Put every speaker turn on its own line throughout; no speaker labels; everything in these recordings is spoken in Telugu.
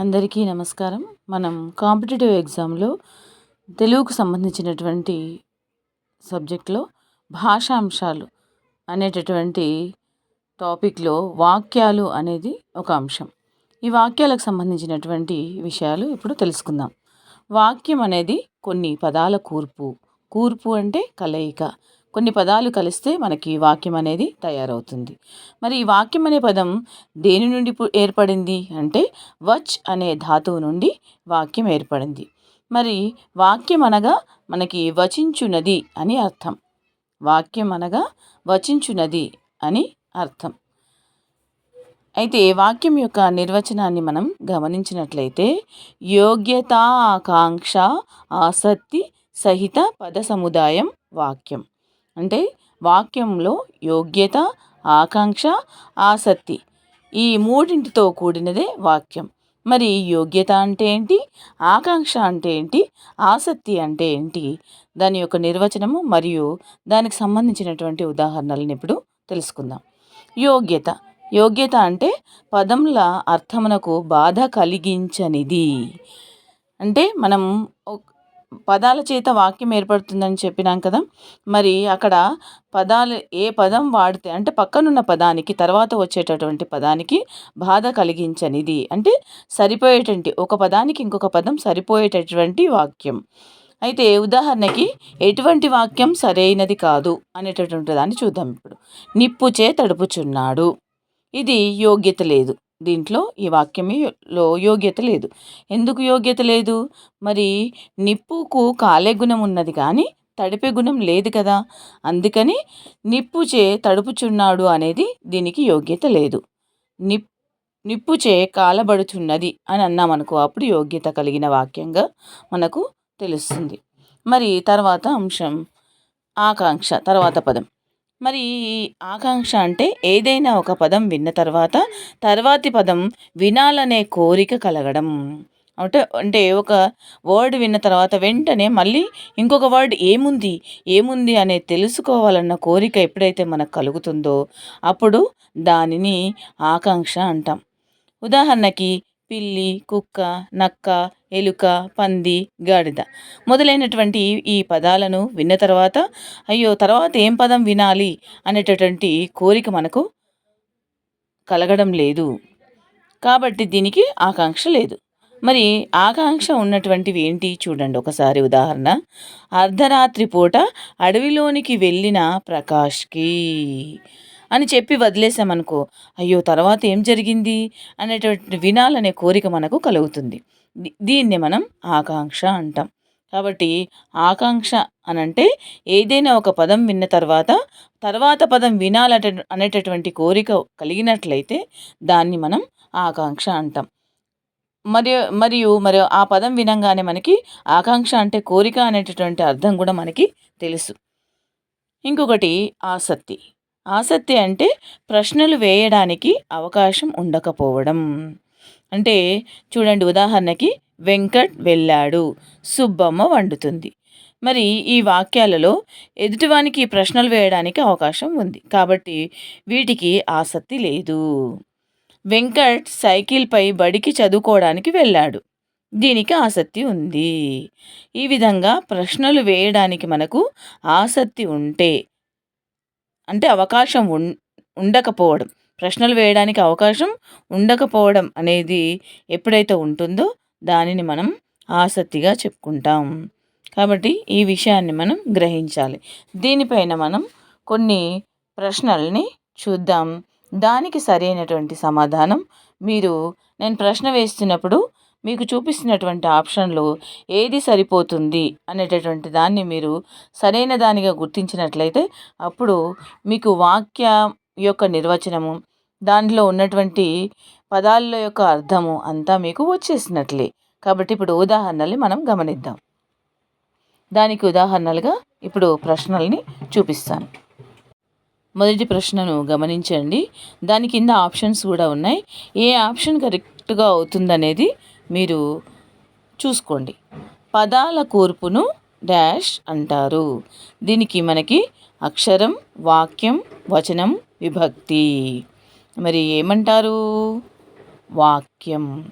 అందరికీ నమస్కారం. మనం కాంపిటేటివ్ ఎగ్జామ్లో తెలుగుకు సంబంధించినటువంటి సబ్జెక్ట్లో భాషాంశాలు అనేటటువంటి టాపిక్లో వాక్యాలు అనేది ఒక అంశం. ఈ వాక్యాలకు సంబంధించినటువంటి విషయాలు ఇప్పుడు తెలుసుకుందాం. వాక్యం అనేది కొన్ని పదాల కూర్పు. కూర్పు అంటే కలయిక. కొన్ని పదాలు కలిస్తే మనకి వాక్యం అనేది తయారవుతుంది. మరి ఈ వాక్యం అనే పదం దేని నుండి ఏర్పడింది అంటే వచ్ అనే ధాతువు నుండి వాక్యం ఏర్పడింది. మరి వాక్యం అనగా మనకి వచించునది అని అర్థం. వాక్యం అనగా వచించునది అని అర్థం. అయితే వాక్యం యొక్క నిర్వచనాన్ని మనం గమనించినట్లయితే యోగ్యతాకాంక్ష ఆసక్తి సహిత పద సముదాయం వాక్యం. అంటే వాక్యంలో యోగ్యత ఆకాంక్ష ఆసక్తి ఈ మూడింటితో కూడినదే వాక్యం. మరి యోగ్యత అంటే ఏంటి? ఆకాంక్ష అంటే ఏంటి? ఆసక్తి అంటే ఏంటి? దాని యొక్క నిర్వచనము మరియు దానికి సంబంధించినటువంటి ఉదాహరణలను ఇప్పుడు తెలుసుకుందాం. యోగ్యత. యోగ్యత అంటే పదముల అర్థమునకు బాధ కలిగించనిది. అంటే మనం పదాల చేత వాక్యం ఏర్పడుతుందని చెప్పినాం కదా. మరి అక్కడ పదాలు ఏ పదం వాడితే అంటే పక్కనున్న పదానికి తర్వాత వచ్చేటటువంటి పదానికి బాధ కలిగించనిది. అంటే సరిపోయేటువంటి ఒక పదానికి ఇంకొక పదం సరిపోయేటటువంటి వాక్యం. అయితే ఉదాహరణకి ఎటువంటి వాక్యం సరైనది కాదు అనేటటువంటి దాన్ని చూద్దాం ఇప్పుడు. నిప్పుచే తడుపుచున్నాడు. ఇది యోగ్యత లేదు. దీంట్లో ఈ వాక్యంలో యోగ్యత లేదు. ఎందుకు యోగ్యత లేదు? మరి నిప్పుకు కాలే గుణం ఉన్నది కానీ తడిపే గుణం లేదు కదా. అందుకని నిప్పుచే తడుపుచున్నాడు అనేది దీనికి యోగ్యత లేదు. నిప్ నిప్పుచే కాలబడుచున్నది అని అన్నామనుకో అప్పుడు యోగ్యత కలిగిన వాక్యంగా మనకు తెలుస్తుంది. మరి తర్వాత అంశం ఆకాంక్ష తర్వాత పదం. మరి ఆకాంక్ష అంటే ఏదైనా ఒక పదం విన్న తర్వాత తర్వాతి పదం వినాలనే కోరిక కలగడం. అంటే అంటే ఒక వర్డ్ విన్న తర్వాత వెంటనే మళ్ళీ ఇంకొక వర్డ్ ఏముంది ఏముంది అనే తెలుసుకోవాలన్న కోరిక ఎప్పుడైతే మనకు కలుగుతుందో అప్పుడు దానిని ఆకాంక్ష అంటాం. ఉదాహరణకి పిల్లి కుక్క నక్క ఎలుక పంది గాడిద. మొదలైనటువంటి ఈ పదాలను విన్న తర్వాత అయ్యో తర్వాత ఏం పదం వినాలి అనేటటువంటి కోరిక మనకు కలగడం లేదు. కాబట్టి దీనికి ఆకాంక్ష లేదు. మరి ఆకాంక్ష ఉన్నటువంటివి ఏంటి? చూడండి ఒకసారి ఉదాహరణ. అర్ధరాత్రి పూట అడవిలోనికి వెళ్ళిన ప్రకాష్కి అని చెప్పి వదిలేసామనుకో అయ్యో తర్వాత ఏం జరిగింది? అనేటువంటి వినాలనే కోరిక మనకు కలుగుతుంది. దీన్ని మనం ఆకాంక్ష అంటాం. కాబట్టి ఆకాంక్ష అనంటే ఏదైనా ఒక పదం విన్న తర్వాత తర్వాత పదం వినాలట అనేటటువంటి కోరిక కలిగినట్లయితే దాన్ని మనం ఆకాంక్ష అంటాం. మరియు మరియు మరి ఆ పదం వినంగానే మనకి ఆకాంక్ష అంటే కోరిక అనేటటువంటి అర్థం కూడా మనకి తెలుసు. ఇంకొకటి ఆసక్తి. ఆసక్తి అంటే ప్రశ్నలు వేయడానికి అవకాశం ఉండకపోవడం. అంటే చూడండి ఉదాహరణకి వెంకట్ వెళ్ళాడు సుబ్బమ్మ వండుతుంది. మరి ఈ వాక్యాలలో ఎదుటివానికి ప్రశ్నలు వేయడానికి అవకాశం ఉంది. కాబట్టి వీటికి ఆసక్తి లేదు. వెంకట్ సైకిల్పై బడికి చదువుకోవడానికి వెళ్ళాడు. దీనికి ఆసక్తి ఉంది. ఈ విధంగా ప్రశ్నలు వేయడానికి మనకు ఆసక్తి ఉంటే అంటే అవకాశం ఉం ఉండకపోవడం. ప్రశ్నలు వేయడానికి అవకాశం ఉండకపోవడం అనేది ఎప్పుడైతే ఉంటుందో దానిని మనం ఆసక్తిగా చెప్పుకుంటాం. కాబట్టి ఈ విషయాన్ని మనం గ్రహించాలి. దీనిపైన మనం కొన్ని ప్రశ్నల్ని చూద్దాం. దానికి సరైనటువంటి సమాధానం మీరు నేను ప్రశ్న వేస్తున్నప్పుడు మీకు చూపిస్తున్నటువంటి ఆప్షన్లో ఏది సరిపోతుంది అనేటటువంటి దాన్ని మీరు సరైన దానిగా గుర్తించినట్లయితే అప్పుడు మీకు వాక్య యొక్క నిర్వచనము దాంట్లో ఉన్నటువంటి పదాల యొక్క అర్థము అంతా మీకు వచ్చేసినట్లే. కాబట్టి ఇప్పుడు ఉదాహరణల్ని మనం గమనిద్దాం. దానికి ఉదాహరణలుగా ఇప్పుడు ప్రశ్నల్ని చూపిస్తాను. మొదటి ప్రశ్నను గమనించండి. దాని కింద ఆప్షన్స్ కూడా ఉన్నాయి. ఏ ఆప్షన్ కరెక్ట్గా అవుతుందనేది మీరు చూసుకోండి. పదాల కూర్పును డాష్ అంటారు. దీనికి మనకి అక్షరం వాక్యం వచనం విభక్తి. మరి ఏమంటారు? వాక్యం.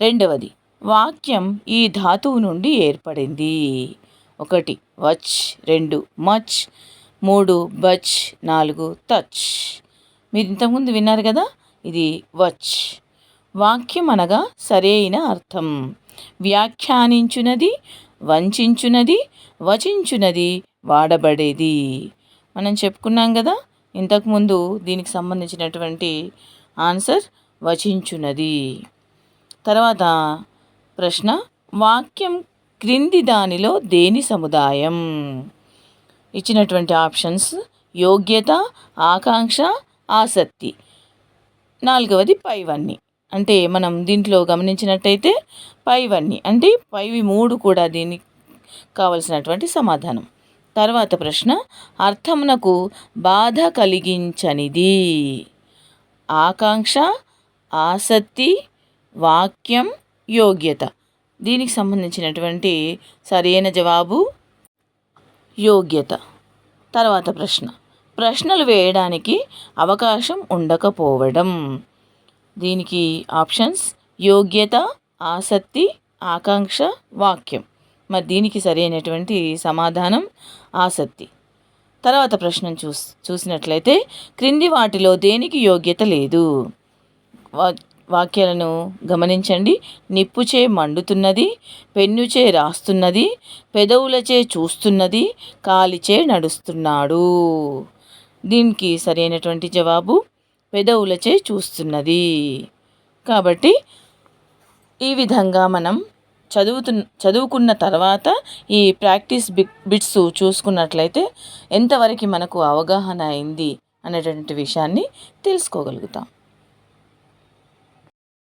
రెండవది వాక్యం ఈ ధాతువు నుండి ఏర్పడింది. ఒకటి వచ్. రెండు మచ్. మూడు బచ్. నాలుగు టచ్ మీరు ఇంతకుముందు విన్నారు కదా? ఇది వచ్. వాక్యం అనగా సరైన అర్థం. వ్యాఖ్యానించునది వంచునది వచించునది వాడబడేది. మనం చెప్పుకున్నాం కదా ఇంతకుముందు దీనికి సంబంధించినటువంటి ఆన్సర్ వచించునది. తర్వాత ప్రశ్న వాక్యం క్రింది దానిలో దేని సముదాయం? ఇచ్చినటువంటి ఆప్షన్స్ యోగ్యత ఆకాంక్ష ఆసక్తి. నాలుగవది పైవన్నీ. అంటే మనం దీంట్లో గమనించినట్టయితే పైవన్నీ అంటే పైవి మూడు కూడా దీనికి కావలసినటువంటి సమాధానం. తర్వాత ప్రశ్న అర్థమునకు బాధ కలిగించనిది. ఆకాంక్ష ఆసక్తి వాక్యం యోగ్యత. దీనికి సంబంధించినటువంటి సరైన జవాబు యోగ్యత. తర్వాత ప్రశ్న ప్రశ్నలు వేయడానికి అవకాశం ఉండకపోవడం. దీనికి ఆప్షన్స్ యోగ్యత ఆసక్తి ఆకాంక్ష వాక్యం. మరి దీనికి సరైనటువంటి సమాధానం ఆసక్తి. తర్వాత ప్రశ్న చూస్ చూసినట్లయితే క్రింది వాటిలో దేనికి యోగ్యత లేదు? వా వాక్యాలను గమనించండి. నిప్పుచే మండుతున్నది పెన్నుచే రాస్తున్నది పెదవులచే చూస్తున్నది కాలిచే నడుస్తున్నాడు. దీనికి సరైనటువంటి జవాబు పెదవులచే చూస్తున్నది. కాబట్టి ఈ విధంగా మనం చదువుతు చదువుకున్న తర్వాత ఈ ప్రాక్టీస్ బిట్ బిట్స్ చూసుకున్నట్లయితే ఎంతవరకు మనకు అవగాహన అయింది అనేటువంటి విషయాన్ని తెలుసుకోగలుగుతాం.